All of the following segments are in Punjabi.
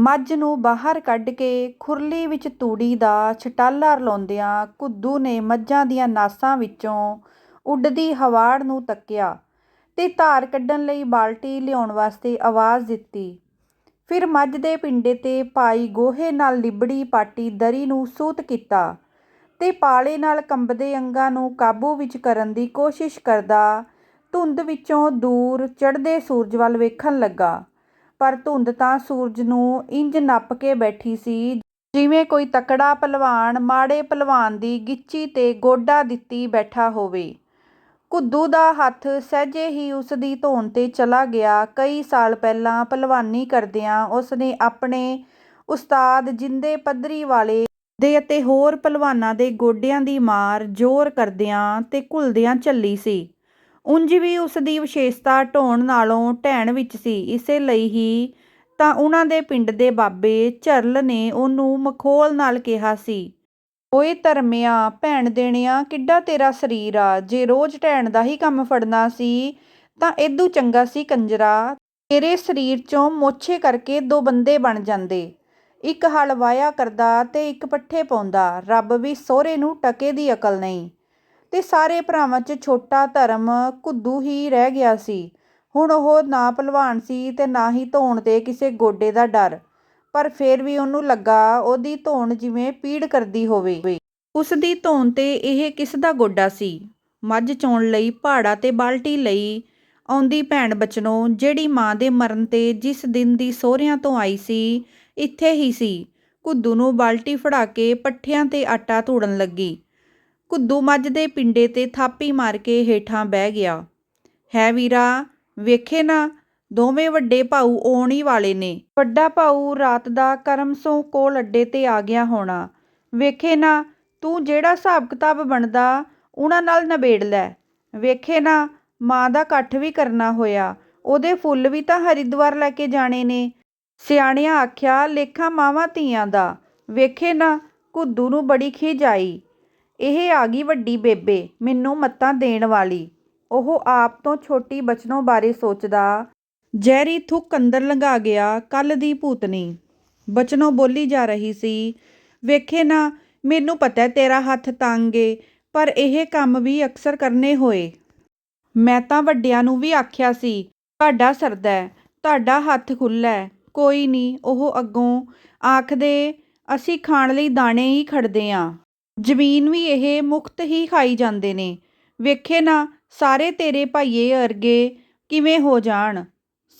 ਮੱਝ ਨੂੰ ਬਾਹਰ ਕੱਢ ਕੇ ਖੁਰਲੀ ਵਿੱਚ ਤੂੜੀ ਦਾ ਛਟਾਲਾ ਰਲਾਉਂਦਿਆਂ ਘੁੱਦੂ ਨੇ ਮੱਝਾਂ ਦੀਆਂ ਨਾਸਾਂ ਵਿੱਚੋਂ ਉੱਡਦੀ ਹਵਾੜ ਨੂੰ ਤੱਕਿਆ ਤੇ ਧਾਰ ਕੱਢਣ ਲਈ ਬਾਲਟੀ ਲਿਆਉਣ ਵਾਸਤੇ ਆਵਾਜ਼ ਦਿੱਤੀ। ਫਿਰ ਮੱਝ ਦੇ ਪਿੰਡੇ ਤੇ ਪਾਈ ਗੋਹੇ ਨਾਲ ਲਿਬੜੀ ਪਾਟੀ ਦਰੀ ਨੂੰ ਸੂਤ ਕੀਤਾ ਤੇ ਪਾਲੇ ਨਾਲ ਕੰਬਦੇ ਅੰਗਾਂ ਨੂੰ ਕਾਬੂ ਵਿੱਚ ਕਰਨ ਦੀ ਕੋਸ਼ਿਸ਼ ਕਰਦਾ ਧੁੰਦ ਵਿੱਚੋਂ ਦੂਰ ਚੜ੍ਹਦੇ ਸੂਰਜ ਵੱਲ ਵੇਖਣ ਲੱਗਾ। ਪਰ ਧੁੰਦ ਤਾਂ ਸੂਰਜ ਨੂੰ ਇੰਜ ਨੱਪ ਕੇ ਬੈਠੀ ਸੀ, ਜਿਵੇਂ ਕੋਈ ਤਕੜਾ ਭਲਵਾਨ ਮਾੜੇ ਭਲਵਾਨ ਦੀ ਗਿੱਚੀ ਤੇ ਗੋਡਾ ਦਿੱਤੀ ਬੈਠਾ ਹੋਵੇ। ਘੁੱਦੂ ਦਾ ਹੱਥ ਸਹਿਜੇ ਹੀ ਉਸ ਦੀ ਧੌਣ ਤੇ ਚਲਾ ਗਿਆ। ਕਈ ਸਾਲ ਪਹਿਲਾਂ ਭਲਵਾਨੀ ਕਰਦਿਆਂ ਉਸ ਨੇ ਆਪਣੇ ਉਸਤਾਦ ਜਿੰਦੇ ਪੱਧਰੀ ਵਾਲੇ ਦੇ ਅਤੇ ਹੋਰ ਭਲਵਾਨਾਂ ਦੇ ਗੋਡਿਆਂ ਦੀ ਮਾਰ ਜ਼ੋਰ ਕਰਦਿਆਂ ਤੇ ਘੁਲਦਿਆਂ ਚੱਲੀ ਸੀ। ਉਂਝ ਵੀ ਉਸ ਦੀ ਵਿਸ਼ੇਸ਼ਤਾ ਢੋਣ ਨਾਲੋਂ ਢਹਿਣ ਵਿੱਚ ਸੀ। ਇਸੇ ਲਈ ਹੀ ਤਾਂ ਉਹਨਾਂ ਦੇ ਪਿੰਡ ਦੇ ਬਾਬੇ ਝਰਲ ਨੇ ਉਹਨੂੰ ਮਖੌਲ ਨਾਲ ਕਿਹਾ ਸੀ, ਓਏ ਧਰਮਿਆ, ਭੈਣ ਦੇਣਿਆ ਕਿੱਡਾ ਤੇਰਾ ਸਰੀਰ ਆ। ਜੇ ਰੋਜ਼ ਢਹਿਣ ਦਾ ਹੀ ਕੰਮ ਫੜਨਾ ਸੀ ਤਾਂ ਏਦੂ ਚੰਗਾ ਸੀ ਕੰਜਰਾ, ਤੇਰੇ ਸਰੀਰ 'ਚੋਂ ਮੋਛੇ ਕਰਕੇ ਦੋ ਬੰਦੇ ਬਣ ਜਾਂਦੇ। ਇੱਕ ਹਲ ਵਾਹਿਆ ਕਰਦਾ ਤੇ ਇੱਕ ਪੱਠੇ ਪਾਉਂਦਾ। ਰੱਬ ਵੀ ਸਹੁਰੇ ਨੂੰ ਟਕੇ ਦੀ ਅਕਲ ਨਹੀਂ। ਅਤੇ ਸਾਰੇ ਭਰਾਵਾਂ 'ਚ ਛੋਟਾ ਧਰਮ ਘੁੱਦੂ ਹੀ ਰਹਿ ਗਿਆ ਸੀ। ਹੁਣ ਉਹ ਨਾ ਭਲਵਾਨ ਸੀ ਅਤੇ ਨਾ ਹੀ ਧੌਣ ਤੇ ਕਿਸੇ ਗੋਡੇ ਦਾ ਡਰ। ਪਰ ਫਿਰ ਵੀ ਉਹਨੂੰ ਲੱਗਾ ਉਹਦੀ ਧੌਣ ਜਿਵੇਂ ਪੀੜ ਕਰਦੀ ਹੋਵੇ। ਉਸ ਦੀ ਧੌਣ ਤੇ ਇਹ ਕਿਸ ਦਾ ਗੋਡਾ ਸੀ? ਮੱਝ ਚੋਣ ਲਈ ਭਾੜਾ ਤੇ ਬਾਲਟੀ ਲਈ ਆਉਂਦੀ ਭੈਣ ਬਚਨੋ ਜਿਹੜੀ ਮਾਂ ਦੇ ਮਰਨ ਤੇ ਜਿਸ ਦਿਨ ਦੀ ਸਹੁਰਿਆਂ ਤੋਂ ਆਈ ਸੀ, ਇੱਥੇ ਹੀ ਸੀ। ਘੁੱਦੂ ਨੂੰ ਬਾਲਟੀ ਫੜਾ ਕੇ ਪੱਠਿਆਂ ਤੇ ਆਟਾ ਧੂੜਨ ਲੱਗੀ। ਘੁੱਦੂ ਮੱਝ ਦੇ ਪਿੰਡੇ ਤੇ ਥਾਪੀ ਮਾਰ ਕੇ ਹੇਠਾਂ ਬਹਿ ਗਿਆ। ਹੈ ਵੀਰਾ, ਵੇਖੇ ਨਾ, ਦੋਵੇਂ ਵੱਡੇ ਭਾਊ ਆਉਣ ਹੀ ਵਾਲੇ ਨੇ। ਵੱਡਾ ਭਾਊ ਰਾਤ ਦਾ ਕਰਮਸੋਂ ਕੋਲ ਅੱਡੇ ਤੇ ਆ ਗਿਆ ਹੋਣਾ। ਵੇਖੇ ਨਾ, ਤੂੰ ਜਿਹੜਾ ਹਿਸਾਬ ਕਿਤਾਬ ਬਣਦਾ ਉਹਨਾਂ ਨਾਲ ਨਬੇੜ ਲੈ। ਵੇਖੇ ਨਾ, ਮਾਂ ਦਾ ਇਕੱਠ ਵੀ ਕਰਨਾ ਹੋਇਆ, ਉਹਦੇ ਫੁੱਲ ਵੀ ਤਾਂ ਹਰਿਦੁਆਰ ਲੈ ਕੇ ਜਾਣੇ ਨੇ। ਸਿਆਣਿਆਂ ਆਖਿਆ, ਲੇਖਾ ਮਾਵਾਂ ਧੀਆਂ ਦਾ। ਵੇਖੇ ਨਾ, ਘੁੱਦੂ ਨੂੰ ਬੜੀ ਖਿਝ ਆਈ। ਇਹ ਆ ਗਈ ਵੱਡੀ ਬੇਬੇ, ਮੈਨੂੰ ਮੱਤਾਂ ਦੇਣ ਵਾਲੀ। ਉਹ ਆਪ ਤੋਂ ਛੋਟੀ ਬਚਨੋਂ ਬਾਰੇ ਸੋਚਦਾ, ਜ਼ਹਿਰੀ ਥੁੱਕ ਅੰਦਰ ਲੰਘਾ ਗਿਆ। ਕੱਲ੍ਹ ਦੀ ਭੂਤਨੀ। ਬਚਨੋਂ ਬੋਲੀ ਜਾ ਰਹੀ ਸੀ, ਵੇਖੇ ਨਾ, ਮੈਨੂੰ ਪਤਾ ਤੇਰਾ ਹੱਥ ਤੰਗ ਏ, ਪਰ ਇਹ ਕੰਮ ਵੀ ਅਕਸਰ ਕਰਨੇ ਹੋਏ। ਮੈਂ ਤਾਂ ਵੱਡਿਆਂ ਨੂੰ ਵੀ ਆਖਿਆ ਸੀ, ਤੁਹਾਡਾ ਸਰਦਾ ਤੁਹਾਡਾ ਹੱਥ ਖੁੱਲ੍ਹੈ। ਕੋਈ ਨਹੀਂ ਉਹ ਅੱਗੋਂ ਆਖਦੇ, ਅਸੀਂ ਖਾਣ ਲਈ ਦਾਣੇ ਹੀ ਖੜਦੇ ਆਂ। ਜ਼ਮੀਨ ਵੀ ਇਹ ਮੁਫ਼ਤ ਹੀ ਖਾਈ ਜਾਂਦੇ ਨੇ। ਵੇਖੇ ਨਾ, ਸਾਰੇ ਤੇਰੇ ਭਾਈਏ ਅਰਗੇ ਕਿਵੇਂ ਹੋ ਜਾਣ।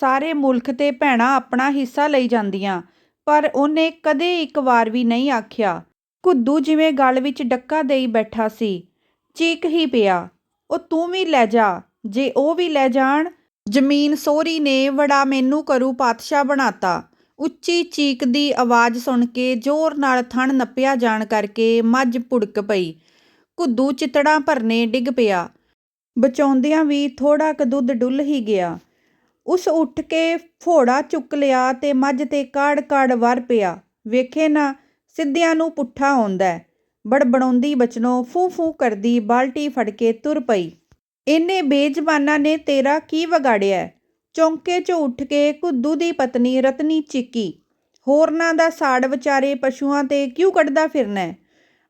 ਸਾਰੇ ਮੁਲਕ ਤੇ ਭੈਣਾਂ ਆਪਣਾ ਹਿੱਸਾ ਲਈ ਜਾਂਦੀਆਂ, ਪਰ ਉਹਨੇ ਕਦੇ ਇੱਕ ਵਾਰ ਵੀ ਨਹੀਂ ਆਖਿਆ। ਘੁੱਦੂ ਜਿਵੇਂ ਗਲ ਵਿੱਚ ਡੱਕਾ ਦੇਈ ਬੈਠਾ ਸੀ। ਚੀਕ ਹੀ ਪਿਆ, ਉਹ ਤੂੰ ਵੀ ਲੈ ਜਾ, ਜੇ ਉਹ ਵੀ ਲੈ ਜਾਣ। ਜ਼ਮੀਨ ਸਹੁਰੀ ਨੇ ਵੜਾ ਮੈਨੂੰ ਕਰੂ ਪਾਤਸ਼ਾਹ ਬਣਾਤਾ। ਉੱਚੀ ਚੀਕ ਦੀ ਆਵਾਜ਼ ਸੁਣ ਕੇ ਜ਼ੋਰ ਨਾਲ ਥਣ ਨੱਪਿਆ ਜਾਣ ਕਰਕੇ ਮੱਝ ਭੁੜਕ ਪਈ। ਘੁੱਦੂ ਚਿੱਤੜਾਂ ਭਰਨੇ ਡਿੱਗ ਪਿਆ। ਬਚਾਉਂਦਿਆਂ ਵੀ ਥੋੜ੍ਹਾ ਕੁ ਦੁੱਧ ਡੁੱਲ ਹੀ ਗਿਆ। ਉਸ ਉੱਠ ਕੇ ਫੋੜਾ ਚੁੱਕ ਲਿਆ ਤੇ ਮੱਝ ਤੇ ਕਾੜ-ਕਾੜ ਵਰ ਪਿਆ। ਵੇਖੇ ਨਾ, ਸਿੱਧਿਆਂ ਨੂੰ ਪੁੱਠਾ ਆਉਂਦਾ ਬੜਬੜਾਉਂਦੀ ਬਚਨੋ ਫੂ ਫੂ ਕਰਦੀ ਬਾਲਟੀ ਫੜ ਕੇ ਤੁਰ ਪਈ। ਇਹਨੇ ਬੇਜ਼ਬਾਨਾਂ ਨੇ ਤੇਰਾ ਕੀ ਵਿਗਾੜਿਆ ਚੌਂਕੇ 'ਚੋਂ ਉੱਠ ਕੇ ਘੁੱਦੂ ਦੀ ਪਤਨੀ ਰਤਨੀ ਚੀਕੀ, ਹੋਰਨਾਂ ਦਾ ਸਾੜ ਵਿਚਾਰੇ ਪਸ਼ੂਆਂ ਤੇ ਕਿਉਂ ਕੱਢਦਾ ਫਿਰਨਾ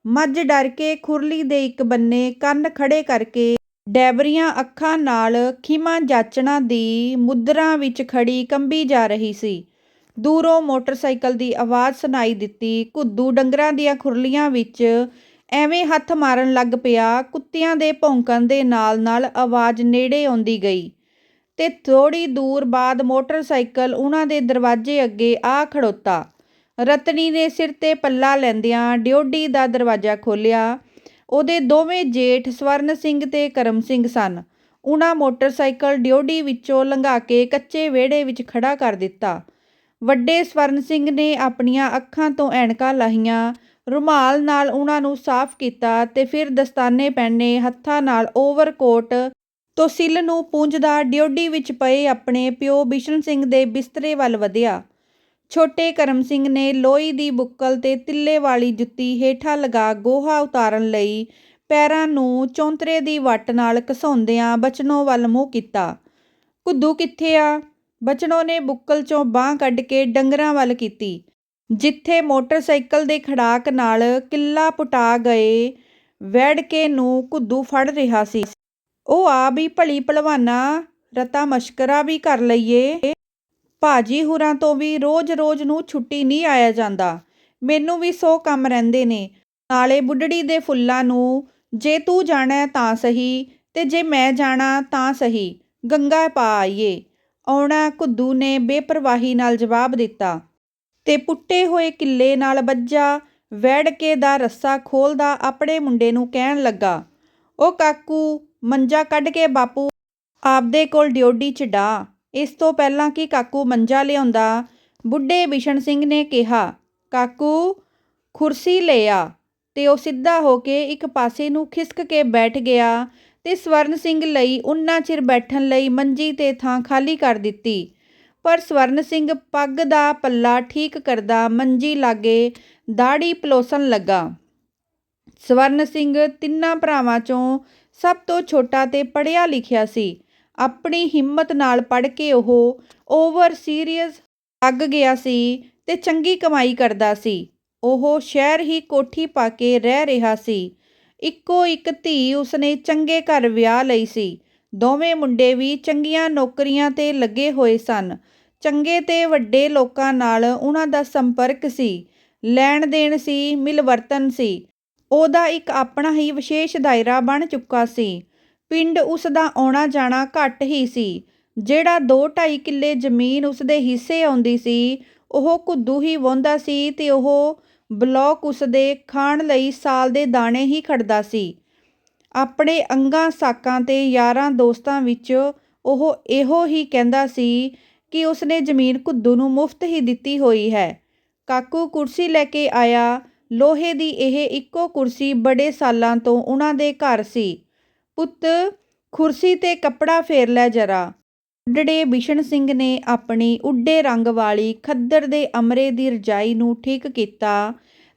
ਮੱਝ ਡਰ ਕੇ ਖੁਰਲੀ ਦੇ ਇੱਕ ਬੰਨੇ ਕੰਨ ਖੜ੍ਹੇ ਕਰਕੇ ਡੈਬਰੀਆਂ ਅੱਖਾਂ ਨਾਲ ਖਿਮਾ ਜਾਚਣਾ ਦੀ ਮੁਦਰਾ ਵਿੱਚ ਖੜੀ ਕੰਬੀ ਜਾ ਰਹੀ ਸੀ। ਦੂਰੋਂ ਮੋਟਰਸਾਈਕਲ ਦੀ ਆਵਾਜ਼ ਸੁਣਾਈ ਦਿੱਤੀ। ਘੁੱਦੂ ਡੰਗਰਾਂ ਦੀਆਂ ਖੁਰਲੀਆਂ ਵਿੱਚ ਐਵੇਂ ਹੱਥ ਮਾਰਨ ਲੱਗ ਪਿਆ, ਕੁੱਤਿਆਂ ਦੇ ਭੌਂਕਣ ਦੇ ਨਾਲ-ਨਾਲ ਆਵਾਜ਼ ਨੇੜੇ ਆਉਂਦੀ ਗਈ ਤੇ ਥੋੜ੍ਹੀ ਦੂਰ ਬਾਅਦ ਮੋਟਰਸਾਈਕਲ ਉਹਨਾਂ ਦੇ ਦਰਵਾਜ਼ੇ ਅੱਗੇ ਆ ਖੜੋਤਾ। ਰਤਨੀ ਨੇ ਸਿਰ ਤੇ ਪੱਲਾ ਲੈਂਦਿਆਂ ਡਿਓਢੀ ਦਾ ਦਰਵਾਜ਼ਾ ਖੋਲ੍ਹਿਆ। ਉਹਦੇ ਦੋਵੇਂ ਜੇਠ ਸਵਰਨ ਸਿੰਘ ਤੇ ਕਰਮ ਸਿੰਘ ਸਨ। ਉਹਨਾਂ ਮੋਟਰਸਾਈਕਲ ਡਿਓਢੀ ਵਿੱਚੋਂ ਲੰਘਾ ਕੇ ਕੱਚੇ ਵਿਹੜੇ ਵਿੱਚ ਖੜ੍ਹਾ ਕਰ ਦਿੱਤਾ। ਵੱਡੇ ਸਵਰਨ ਸਿੰਘ ਨੇ ਆਪਣੀਆਂ ਅੱਖਾਂ ਤੋਂ ਐਣਕਾਂ ਲਾਹੀਆਂ, ਰੁਮਾਲ ਨਾਲ ਉਹਨਾਂ ਨੂੰ ਸਾਫ਼ ਕੀਤਾ ਤੇ ਫਿਰ ਦਸਤਾਨੇ ਪਹਿਨੇ ਹੱਥਾਂ ਨਾਲ ਓਵਰਕੋਟ ਤੋਂ ਸਿੱਲ ਨੂੰ ਪੂੰਝਦਾ ਡਿਓਢੀ ਵਿੱਚ ਪਏ ਆਪਣੇ ਪਿਓ ਬਿਸ਼ਨ ਸਿੰਘ ਦੇ ਬਿਸਤਰੇ ਵੱਲ ਵਧਿਆ। ਛੋਟੇ ਕਰਮ ਸਿੰਘ ਨੇ ਲੋਹੀ ਦੀ ਬੁੱਕਲ ਤੇ ਤਿੱਲੇ ਵਾਲੀ ਜੁੱਤੀ ਹੇਠਾਂ ਲਗਾ ਗੋਹਾ ਉਤਾਰਨ ਲਈ ਪੈਰਾਂ ਨੂੰ ਚੌਂਤਰੇ ਦੀ ਵੱਟ ਨਾਲ ਘਸਾਉਂਦਿਆਂ ਬਚਨੋਂ ਵੱਲ ਮੂੰਹ ਕੀਤਾ। ਕੁੱਦੂ ਕਿੱਥੇ ਆ? ਬਚਨੋ ਨੇ ਬੁੱਕਲ ਚੋਂ ਬਾਂਹ ਕੱਢ ਕੇ ਡੰਗਰਾਂ ਵੱਲ ਕੀਤੀ ਜਿੱਥੇ ਮੋਟਰਸਾਈਕਲ ਦੇ ਖੜਾਕ ਨਾਲ ਕਿੱਲਾ ਪੁਟਾ ਗਏ ਵੈੜਕੇ ਨੂੰ ਘੁੱਦੂ ਫੜ ਰਿਹਾ ਸੀ ਉਹ ਆ ਵੀ ਭਲੀ ਭਲਵਾਨਾ, ਰਤਾ ਮਸ਼ਕਰਾ ਵੀ ਕਰ ਲਈਏ। ਭਾਜੀ ਹੁਰਾਂ ਤੋਂ ਵੀ ਰੋਜ਼-ਰੋਜ਼ ਨੂੰ ਛੁੱਟੀ ਨਹੀਂ ਆਇਆ ਜਾਂਦਾ। ਮੈਨੂੰ ਵੀ ਸੌ ਕੰਮ ਰਹਿੰਦੇ ਨੇ। ਨਾਲੇ ਬੁੱਢੜੀ ਦੇ ਫੁੱਲਾਂ ਨੂੰ ਜੇ ਤੂੰ ਜਾਣਾ ਤਾਂ ਸਹੀ ਤੇ ਜੇ ਮੈਂ ਜਾਣਾ ਤਾਂ ਸਹੀ, ਗੰਗਾ ਪਾ ਆਈਏ। ਆਉਣਾ ਕੁੱਦੂ ਨੇ ਬੇਪਰਵਾਹੀ ਨਾਲ ਜਵਾਬ ਦਿੱਤਾ। ਤੇ ਪੁੱਟੇ ਹੋਏ ਕਿੱਲੇ ਨਾਲ ਬੱਜਾ ਵੈੜਕੇ ਦਾ ਰੱਸਾ ਖੋਲਦਾ ਆਪਣੇ ਮੁੰਡੇ ਨੂੰ ਕਹਿਣ ਲੱਗਾ ਉਹ ਕਾਕੂ ਮੰਜਾ ਕੱਢ ਕੇ ਬਾਪੂ ਆਪਦੇ ਕੋਲ ਡਿਓਡੀ ਚ ਡਾ। ਇਸ ਤੋਂ ਪਹਿਲਾਂ ਕਿ ਕਾਕੂ ਮੰਜਾ ਲਿਆਉਂਦਾ, ਬੁੱਢੇ ਬਿਸ਼ਨ ਸਿੰਘ ਨੇ ਕਿਹਾ, ਕਾਕੂ ਕੁਰਸੀ ਲੈ ਆ। ਤੇ ਉਹ ਸਿੱਧਾ ਹੋ ਕੇ ਇੱਕ ਪਾਸੇ ਨੂੰ ਖਿਸਕ ਕੇ ਬੈਠ ਗਿਆ ਤੇ ਸਵਰਨ ਸਿੰਘ ਲਈ ਉਨਾਂ ਚਿਰ ਬੈਠਣ ਲਈ ਮੰਜੀ ਤੇ ਥਾਂ ਖਾਲੀ ਕਰ ਦਿੱਤੀ। ਪਰ ਸਵਰਨ ਸਿੰਘ ਪੱਗ ਦਾ ਪੱਲਾ ਠੀਕ ਕਰਦਾ ਮੰਜੀ ਲਾਗੇ ਦਾੜੀ ਪਲੋਸਣ ਲੱਗਾ। ਸਵਰਨ ਸਿੰਘ ਤਿੰਨਾਂ ਭਰਾਵਾਂ ਚੋਂ ਸਭ ਤੋਂ ਛੋਟਾ ਤੇ ਪੜ੍ਹਿਆ ਲਿਖਿਆ ਸੀ। ਆਪਣੀ ਹਿੰਮਤ ਨਾਲ ਪੜ੍ਹ ਕੇ ਉਹ ਓਵਰ ਸੀਰੀਅਸ ਲੱਗ ਗਿਆ ਸੀ ਤੇ ਚੰਗੀ ਕਮਾਈ ਕਰਦਾ ਸੀ। ਉਹ ਸ਼ਹਿਰ ਹੀ ਕੋਠੀ ਪਾ ਕੇ ਰਹਿ ਰਿਹਾ ਸੀ। ਇੱਕੋ ਇੱਕ ਧੀ ਉਸਨੇ ਚੰਗੇ ਘਰ ਵਿਆਹ ਲਈ ਸੀ। ਦੋਵੇਂ ਮੁੰਡੇ ਵੀ ਚੰਗੀਆਂ ਨੌਕਰੀਆਂ ਤੇ ਲੱਗੇ ਹੋਏ ਸਨ। ਚੰਗੇ ਤੇ ਵੱਡੇ ਲੋਕਾਂ ਨਾਲ ਉਹਨਾਂ ਦਾ ਸੰਪਰਕ ਸੀ। ਲੈਣ ਦੇਣ ਸੀ, ਮਿਲਵਰਤਨ ਸੀ। ਉਹਦਾ ਇੱਕ ਆਪਣਾ ਹੀ ਵਿਸ਼ੇਸ਼ ਦਾਇਰਾ ਬਣ ਚੁੱਕਾ ਸੀ। ਪਿੰਡ ਉਸ ਦਾ ਆਉਣਾ ਜਾਣਾ ਘੱਟ ਹੀ ਸੀ। ਜਿਹੜਾ 2.5 ਕਿੱਲੇ ਜ਼ਮੀਨ ਉਸਦੇ ਹਿੱਸੇ ਆਉਂਦੀ ਸੀ, ਉਹ ਕੁੱਦੂ ਹੀ ਵਾਹੁੰਦਾ ਸੀ ਤੇ ਉਹ ਬਲੌਕ ਉਸਦੇ ਖਾਣ ਲਈ ਸਾਲ ਦੇ ਦਾਣੇ ਹੀ ਖੜਦਾ ਸੀ। ਆਪਣੇ ਅੰਗਾਂ ਸਾਕਾਂ ਤੇ ਯਾਰਾਂ ਦੋਸਤਾਂ ਵਿੱਚ ਉਹ ਇਹੋ ਹੀ ਕਹਿੰਦਾ ਸੀ ਕਿ ਉਸਨੇ ਜ਼ਮੀਨ ਕੁੱਦੂ ਨੂੰ ਮੁਫਤ ਹੀ ਦਿੱਤੀ ਹੋਈ ਹੈ। ਕਾਕੂ ਕੁਰਸੀ ਲੈ ਕੇ ਆਇਆ ਲੋਹੇ ਦੀ ਇਹ ਇੱਕੋ ਕੁਰਸੀ ਬੜੇ ਸਾਲਾਂ ਤੋਂ ਉਹਨਾਂ ਦੇ ਘਰ ਸੀ। ਪੁੱਤ ਕੁਰਸੀ ਤੇ ਕੱਪੜਾ ਫੇਰ ਲੈ ਜਰਾ। ਉੱਡੜੇ ਬਿਸ਼ਨ ਸਿੰਘ ਨੇ ਆਪਣੀ ਉੱਡੇ ਰੰਗ ਵਾਲੀ ਖੱਦਰ ਦੇ ਅਮਰੇ ਦੀ ਰਜਾਈ ਨੂੰ ਠੀਕ ਕੀਤਾ